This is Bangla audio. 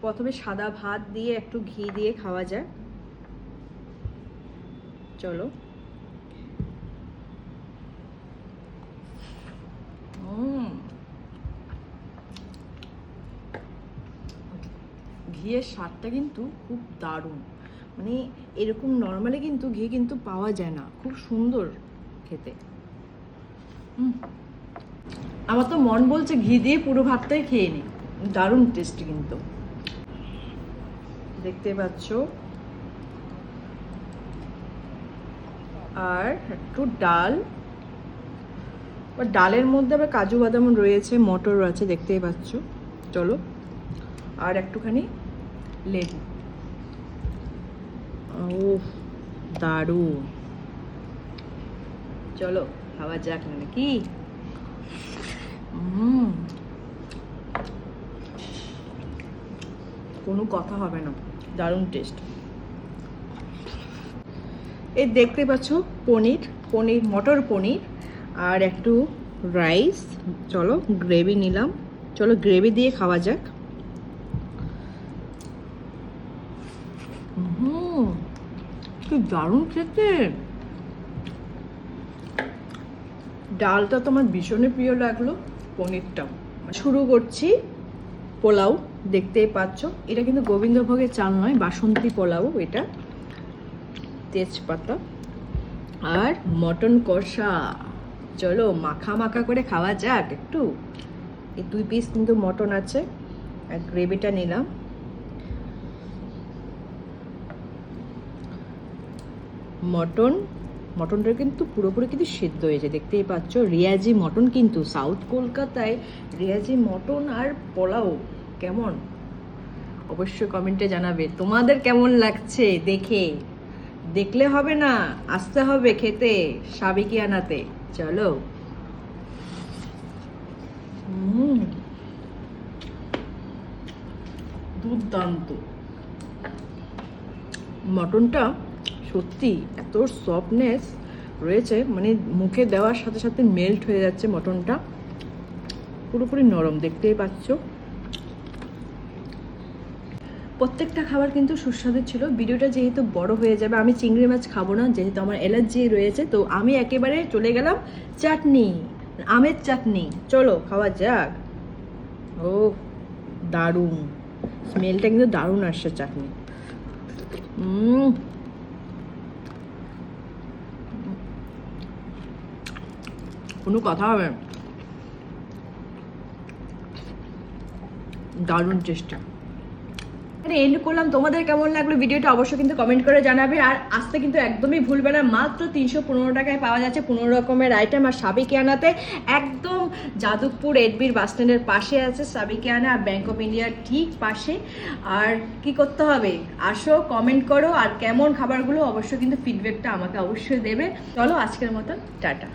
প্রথমে সাদা ভাত দিয়ে একটু ঘি দিয়ে খাওয়া যায়। চলো। ঘিয়ের স্বাদটা কিন্তু খুব দারুণ। মানে এরকম নর্মালি কিন্তু ঘি কিন্তু পাওয়া যায় না। খুব সুন্দর খেতে। আমার তো মন বলছে ঘি দিয়ে পুরো ভাতটাই খেয়ে নি। দারুণ টেস্ট কিন্তু। দেখতে পাচ্ছ? আর একটু ডাল। ডালের মধ্যে আবার কাজু বাদাম রয়েছে, মটর আছে দেখতেই পাচ্ছ। চলো। আর একটুখানি লেবু। ও দারুণ। চলো, খাওয়া যাক না উম। কোনো কথা হবে না। দারুণ টেস্ট এই দেখতে পাচ্ছ, পনির পনির, মটর পনির, আর একটু রাইস চলো গ্রেভি নিলাম। চলো গ্রেভি দিয়ে খাওয়া যাক। হুম দারুণ খেতে। ডালটা তো আমার ভীষণই প্রিয় লাগল, পনিরটা। শুরু করছি। পোলাও, দেখতেই পাচ্ছ। এটা কিন্তু গোবিন্দভোগের চাল নয়, বাসন্তী পোলাও এটা। তেজপাতা আর মটন কষা। চলো মাখা মাখা করে খাওয়া যাক একটু। এই দুই পিস কিন্তু মটন আছে, আর গ্রেভিটা নিলাম। মটন মটনটা কিন্তু পুরোপুরি কিন্তু সেদ্ধ হয়েছে দেখতেই পাচ্ছ, রিয়াজি মটন কিন্তু সাউথ কলকাতায়। রিয়াজি মটন আর পোলাও, কেমন? অবশ্যই কমেন্টে জানাবে। তোমাদের কেমন লাগছে দেখে? দেখলে হবে না, আসতে হবে খেতে সাবিকিয়ানাতে চলো। হুম। দুর্দান্ত। মটনটা সত্যি এত সফটনেস রয়েছে মানে মুখে দেওয়ার সাথে সাথে মেল্ট হয়ে যাচ্ছে মটনটা। পুরোপুরি নরম, দেখতেই পাচ্ছ। প্রত্যেকটা খাবার কিন্তু সুস্বাদু ছিল। ভিডিওটা যেহেতু বড় হয়ে যাবে, আমি চিংড়ি মাছ খাব না, যেহেতু আমার অ্যালার্জি রয়েছে, তো আমি একেবারে চলে গেলাম চাটনি, আমের চাটনি। চলো, খাওয়া যাক। ও, দারুণ। স্মেলটা কিন্তু দারুণ আসছে চাটনি। উম কোনো কথা হবে। দারুণ চেষ্টা। এন্ড করলাম, তোমাদের কেমন লাগল ভিডিওটা অবশ্যই কিন্তু কমেন্ট করে জানাবে। আর আসতে কিন্তু একদমই ভুলবে না, মাত্র তিনশো পনেরো টাকায় পাওয়া যাচ্ছে পনেরো রকমের আইটেম আর সাবিকিয়ানাতে একদম যাদবপুর এডবির বাস স্ট্যান্ডের পাশে আছে সাবিকিয়ানা আর ব্যাংক অফ ইন্ডিয়ার ঠিক পাশে। আর কি করতে হবে? আসো কমেন্ট করো, আর কেমন খাবারগুলো অবশ্যই কিন্তু ফিডব্যাকটা আমাকে অবশ্যই দেবে। চলো আজকের মতন টাটা।